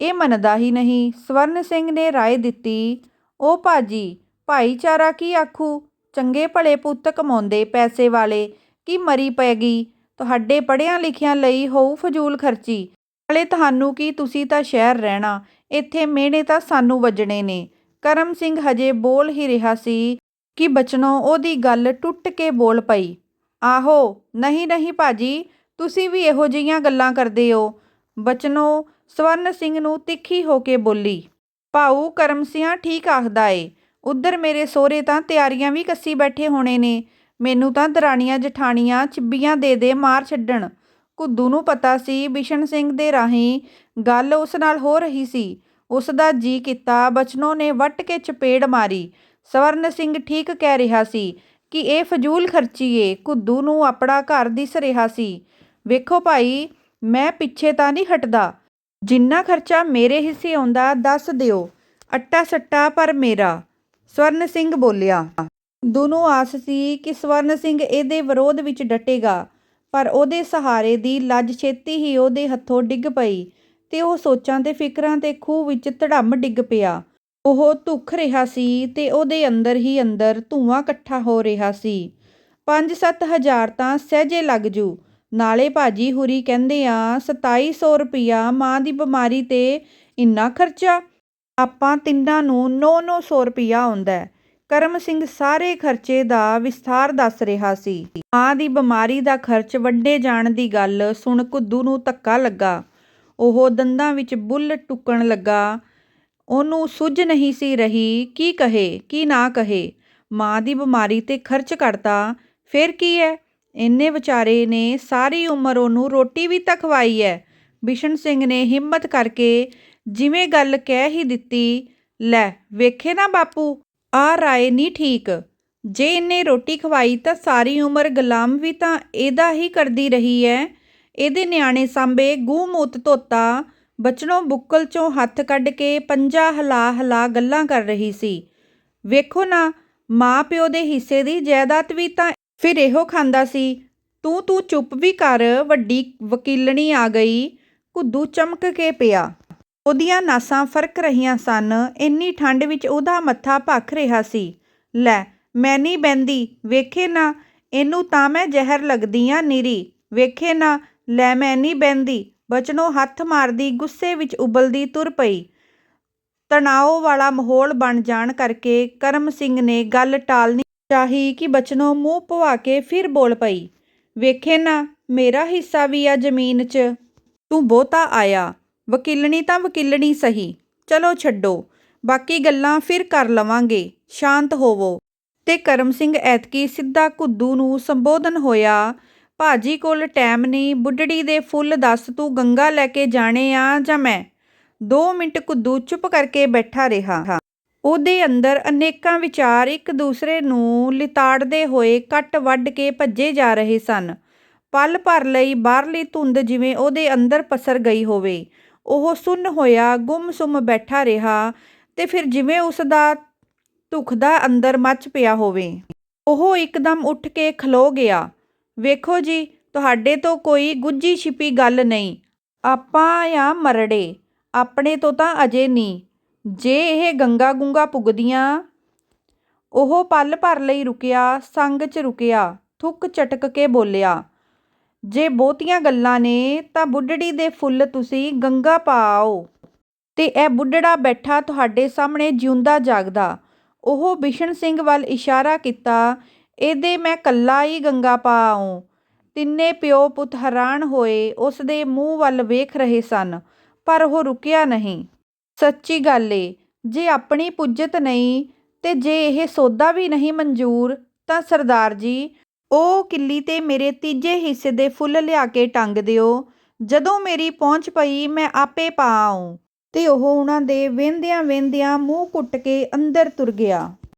ਇਹ ਮੰਨਦਾ ਹੀ ਨਹੀਂ। ਸਵਰਨ ਸਿੰਘ ਨੇ ਰਾਏ ਦਿੱਤੀ, ਉਹ ਭਾਜੀ, ਭਾਈਚਾਰਾ ਕੀ ਆਖੂ? ਚੰਗੇ ਭਲੇ ਪੁੱਤ ਕਮਾਉਂਦੇ ਪੈਸੇ ਵਾਲੇ, ਕੀ ਮਰੀ ਪੈਗੀ? ਤੁਹਾਡੇ ਪੜ੍ਹਿਆਂ ਲਿਖਿਆਂ ਲਈ ਹੋਊ ਫਜ਼ੂਲ ਖਰਚੀ। ਨਾਲੇ ਤੁਹਾਨੂੰ ਕੀ ਤੁਸੀਂ ਤਾਂ ਸ਼ਹਿਰ ਰਹਿਣਾ? ਇੱਥੇ ਮਿਹਣੇ ਤਾਂ ਸਾਨੂੰ ਵੱਜਣੇ ਨੇ। ਕਰਮ ਸਿੰਘ ਹਜੇ ਬੋਲ ਹੀ ਰਿਹਾ ਸੀ ਕਿ ਬਚਨੋ ਉਹਦੀ ਗੱਲ ਟੁੱਟ ਕੇ ਬੋਲ ਪਈ। ਆਹੋ, ਨਹੀਂ ਨਹੀਂ ਭਾਜੀ, ਤੁਸੀਂ ਵੀ ਇਹੋ ਜਿਹੀਆਂ ਗੱਲਾਂ ਕਰਦੇ ਹੋ। ਬਚਨੋ ਸਵਰਨ ਸਿੰਘ ਨੂੰ ਤਿੱਖੀ ਹੋ ਕੇ ਬੋਲੀ, ਭਾਊ, ਕਰਮ ਸਿਆਂ ਠੀਕ ਆਖਦਾ ਏ। ਉਧਰ ਮੇਰੇ ਸਹੁਰੇ ਤਾਂ ਤਿਆਰੀਆਂ ਵੀ ਕੱਸੀ ਬੈਠੇ ਹੋਣੇ ਨੇ। ਮੈਨੂੰ ਤਾਂ ਦਰਾਣੀਆਂ ਜਠਾਣੀਆਂ ਚਿੱਬੀਆਂ ਦੇ ਦੇ ਮਾਰ ਛੱਡਣ। ਕੁੱਦੂ ਨੂੰ ਪਤਾ ਸੀ ਬਿਸ਼ਨ ਸਿੰਘ ਦੇ ਰਾਹੀਂ ਗੱਲ ਉਸ ਨਾਲ ਹੋ ਰਹੀ ਸੀ। ਉਸ ਦਾ ਜੀ ਕੀਤਾ, ਬਚਨੋਂ ਨੇ ਵੱਟ ਕੇ ਚਪੇੜ ਮਾਰੀ। ਸਵਰਨ ਸਿੰਘ ਠੀਕ ਕਹਿ ਰਿਹਾ ਸੀ ਕਿ ਇਹ ਫਜ਼ੂਲ ਖਰਚੀ ਏ ਕੁੱਦੂ ਨੂੰ ਆਪਣਾ ਘਰ ਦਿਸ ਰਿਹਾ ਸੀ। ਵੇਖੋ ਭਾਈ, ਮੈਂ ਪਿੱਛੇ ਤਾਂ ਨਹੀਂ ਹਟਦਾ। ਜਿੰਨਾ ਖਰਚਾ ਮੇਰੇ ਹਿੱਸੇ ਆਉਂਦਾ, ਦੱਸ ਦਿਓ। ਅੱਟਾ ਸੱਟਾ ਪਰ ਮੇਰਾ। ਸਵਰਨ ਸਿੰਘ ਬੋਲਿਆ, ਦੋਨੋਂ ਆਸ ਸੀ ਕਿ ਸਵਰਨ ਸਿੰਘ ਇਹਦੇ ਵਿਰੋਧ ਵਿੱਚ ਡਟੇਗਾ, ਪਰ ਉਹਦੇ ਸਹਾਰੇ ਦੀ ਲੱਜ ਛੇਤੀ ਹੀ ਉਹਦੇ ਹੱਥੋਂ ਡਿੱਗ ਪਈ। ਤੇ ਉਹ ਸੋਚਾਂ ਤੇ ਫਿਕਰਾਂ ਤੇ ਖੂਹ ਵਿੱਚ ਧੜੰਮ ਡਿੱਗ ਪਿਆ। ਉਹ ਧੁੱਖ ਰਿਹਾ ਸੀ ਤੇ ਉਹਦੇ ਅੰਦਰ ਹੀ ਅੰਦਰ ਧੂੰਆਂ ਇਕੱਠਾ ਹੋ ਰਿਹਾ ਸੀ। 5-7 ਹਜ਼ਾਰ ਤਾਂ ਸਹਿਜੇ ਲੱਗ ਜੂ। ਨਾਲੇ ਭਾਜੀ ਹੁਰੀ ਕਹਿੰਦੇ ਆ 2700 ਰੁਪਿਆ ਮਾਂ ਦੀ ਬਿਮਾਰੀ ਤੇ ਇੰਨਾ ਖਰਚਾ? ਆਪਾਂ ਤਿੰਨਾਂ ਨੂੰ 9-900 ਰੁਪਿਆ ਆਉਂਦਾ ਕਰਮ ਸਿੰਘ ਸਾਰੇ ਖਰਚੇ ਦਾ ਵਿਸਥਾਰ ਦੱਸ ਰਿਹਾ ਸੀ। ਮਾਂ ਦੀ ਬਿਮਾਰੀ ਦਾ ਖਰਚ ਵੱਡੇ ਜਾਣ ਦੀ ਗੱਲ ਸੁਣ ਕੁੱਦੂ ਨੂੰ ਧੱਕਾ ਲੱਗਾ। ਉਹ ਦੰਦਾਂ ਵਿੱਚ ਬੁੱਲ ਟੁੱਕਣ ਲੱਗਾ। ਉਹਨੂੰ ਸੁੱਝ ਨਹੀਂ ਸੀ ਰਹੀ, ਕੀ ਕਹੇ, ਕੀ ਨਾ ਕਹੇ। ਮਾਂ ਦੀ ਬਿਮਾਰੀ ਤੇ ਖਰਚ ਕਰਤਾ। ਫਿਰ ਕੀ ਹੈ ਇੰਨੇ ਵਿਚਾਰੇ ਨੇ ਸਾਰੀ ਉਮਰ ਉਹਨੂੰ ਰੋਟੀ ਵੀ ਤਾਂ ਖਵਾਈ ਹੈ ਬਿਸ਼ਨ ਸਿੰਘ ਨੇ ਹਿੰਮਤ ਕਰਕੇ ਜਿਵੇਂ ਗੱਲ ਕਹਿ ਹੀ ਦਿੱਤੀ, ਲੈ ਵੇਖੇ ਨਾ ਬਾਪੂ, ਆ ਰਾਏ ਨਹੀਂ ਠੀਕ। ਜੇ ਇਹਨੇ ਰੋਟੀ ਖਵਾਈ ਤਾਂ ਸਾਰੀ ਉਮਰ ਗੁਲਾਮ ਵੀ ਤਾਂ ਇਹਦਾ ਹੀ ਕਰਦੀ ਰਹੀ ਹੈ ਇਹਦੇ ਨਿਆਣੇ ਸਾਂਭੇ ਗੂੰ ਮੂਤ ਧੋਤਾ ਬਚਨੋਂ ਬੁੱਕਲ ਚੋਂ ਹੱਥ ਕੱਢ ਕੇ ਪੰਜਾ ਹਲਾ ਹਲਾ ਗੱਲਾਂ ਕਰ ਰਹੀ ਸੀ। ਵੇਖੋ ਨਾ, ਮਾਂ ਪਿਓ ਦੇ ਹਿੱਸੇ ਦੀ ਜਾਇਦਾਦ ਵੀ ਤਾਂ ਫਿਰ ਇਹੋ ਖਾਂਦਾ ਸੀ। ਤੂੰ ਤੂੰ ਚੁੱਪ ਵੀ ਕਰ, ਵੱਡੀ ਵਕੀਲਣੀ ਆ ਗਈ ਕੁੱਦੂ ਚਮਕ ਕੇ ਪਿਆ। ਉਹਦੀਆਂ ਨਾਸਾਂ ਫ਼ਰਕ ਰਹੀਆਂ ਸਨ, ਇੰਨੀ ਠੰਡ ਵਿੱਚ ਉਹਦਾ ਮੱਥਾ ਭਖ ਰਿਹਾ ਸੀ। ਲੈ, ਮੈਂ ਨਹੀਂ ਬੈੰਦੀ ਵੇਖੇ ਨਾ, ਇਹਨੂੰ ਤਾਂ ਮੈਂ ਜ਼ਹਿਰ ਲੱਗਦੀ ਆ ਨੀਰੀ, ਵੇਖੇ ਨਾ ਲੈ ਮੈਂ ਨਹੀਂ ਬਹਿੰਦੀ। ਬਚਨੋਂ ਹੱਥ ਮਾਰਦੀ, ਗੁੱਸੇ ਵਿੱਚ ਉਬਲਦੀ ਤੁਰ ਪਈ। ਤਣਾਓ ਵਾਲਾ ਮਾਹੌਲ ਬਣ ਜਾਣ ਕਰਕੇ ਕਰਮ ਸਿੰਘ ਨੇ ਗੱਲ ਟਾਲਨੀ ਚਾਹੀ ਕਿ ਬਚਨੋਂ ਮੂੰਹ ਭਵਾ ਕੇ ਫਿਰ ਬੋਲ ਪਈ, ਵੇਖੇ ਨਾ, ਮੇਰਾ ਹਿੱਸਾ ਵੀ ਆ ਜ਼ਮੀਨ 'ਚ। ਤੂੰ ਬਹੁਤਾ ਆਇਆ। ਵਕੀਲਣੀ ਤਾਂ ਵਕੀਲਣੀ ਸਹੀ। ਚਲੋ ਛੱਡੋ। ਬਾਕੀ ਗੱਲਾਂ ਫਿਰ ਕਰ ਲਵਾਂਗੇ। ਸ਼ਾਂਤ ਹੋਵੋ। ਤੇ ਕਰਮ ਸਿੰਘ ਐਤਕੀ ਸਿੱਧਾ ਕੁੱਦੂ ਨੂੰ ਸੰਬੋਧਨ ਹੋਇਆ ਭਾਜੀ ਕੋਲ ਟੈਮ ਨਹੀਂ, ਬੁੱਢੜੀ ਦੇ ਫੁੱਲ ਦੱਸ ਤੂੰ ਗੰਗਾ ਲੈ ਕੇ ਜਾਣੇ ਆ ਜਾਂ ਮੈਂ? 2 ਮਿੰਟ ਕੁੱਦੂ ਚੁੱਪ ਕਰਕੇ ਬੈਠਾ ਰਿਹਾ। ਉਹਦੇ ਅੰਦਰ ਅਨੇਕਾਂ ਵਿਚਾਰ ਇੱਕ ਦੂਸਰੇ ਨੂੰ ਲਿਤਾੜਦੇ ਹੋਏ ਕੱਟ ਵੱਢ ਕੇ ਭੱਜੇ ਜਾ ਰਹੇ ਸਨ। ਪਲ ਭਰ ਲਈ ਬਾਹਰਲੀ ਧੁੰਦ ਜਿਵੇਂ ਉਹਦੇ ਅੰਦਰ ਪਸਰ ਗਈ ਹੋਵੇ। ਉਹ ਸੁੰਨ ਹੋਇਆ, ਗੁੰਮ-ਸੁੰਮ ਬੈਠਾ ਰਿਹਾ ਤੇ ਫਿਰ ਜਿਵੇਂ ਉਸ ਦਾ ਧੁਖਦਾ ਅੰਦਰ ਮੱਚ ਪਿਆ ਹੋਵੇ। ਉਹ ਇੱਕਦਮ ਉੱਠ ਕੇ ਖਲੋ ਗਿਆ। ਵੇਖੋ ਜੀ, ਤੁਹਾਡੇ ਤੋਂ ਕੋਈ ਗੁੱਜੀ ਛਿਪੀ ਗੱਲ ਨਹੀਂ। ਆਪਾਂ ਆ ਮਰੜੇ, ਆਪਣੇ ਤੋਂ ਤਾਂ ਅਜੇ ਨਹੀਂ ਜੇ ਇਹ ਗੰਗਾ ਗੁੰਗਾ ਪੁੱਗਦੀਆਂ, ਉਹ ਪਲ ਭਰ ਲਈ ਰੁਕਿਆ, ਸੰਗ 'ਚ ਰੁਕਿਆ, ਥੁੱਕ ਚਟਕ ਕੇ ਬੋਲਿਆ, ਜੇ ਬਹੁਤੀਆਂ ਗੱਲਾਂ ਨੇ, ਤਾਂ ਬੁੱਢੜੀ ਦੇ ਫੁੱਲ ਤੁਸੀਂ ਗੰਗਾ ਪਾਓ। ਤੇ ਇਹ ਬੁੱਢੜਾ ਬੈਠਾ ਤੁਹਾਡੇ ਸਾਹਮਣੇ ਜਿਉਂਦਾ ਜਾਗਦਾ। ਉਹ ਬਿਸ਼ਨ ਸਿੰਘ ਵੱਲ ਇਸ਼ਾਰਾ ਕੀਤਾ ਇਹਦੇ ਮੈਂ ਕੱਲਾ ਹੀ ਗੰਗਾ ਪਾ ਆਊਂ ਤਿੰਨੇ ਪਿਓ ਪੁੱਤ ਹੈਰਾਨ ਹੋਏ ਉਸ ਦੇ ਮੂੰਹ ਵੱਲ ਵੇਖ ਰਹੇ ਸਨ, ਪਰ ਉਹ ਰੁਕਿਆ ਨਹੀਂ। ਸੱਚੀ ਗੱਲ ਏ, ਜੇ ਆਪਣੀ ਪੁੱਜਤ ਨਹੀਂ ਤੇ ਜੇ ਇਹ ਸੌਦਾ ਵੀ ਨਹੀਂ ਮਨਜ਼ੂਰ, ਤਾਂ ਸਰਦਾਰ ਜੀ, ਉਹ ਕਿੱਲੀ ਤੇ ਮੇਰੇ ਤੀਜੇ ਹਿੱਸੇ ਦੇ ਫੁੱਲ ਲਿਆ ਕੇ ਟੰਗ ਦਿਓ। ਜਦੋਂ ਮੇਰੀ ਪਹੁੰਚ ਪਈ, ਮੈਂ ਆਪੇ ਪਾ ਆਊਂ ਤੇ ਉਹ ਉਹਨਾਂ ਦੇ ਵਹਿੰਦਿਆਂ ਵਹਿੰਦਿਆਂ ਮੂੰਹ ਕੁੱਟ ਕੇ ਅੰਦਰ ਤੁਰ ਗਿਆ।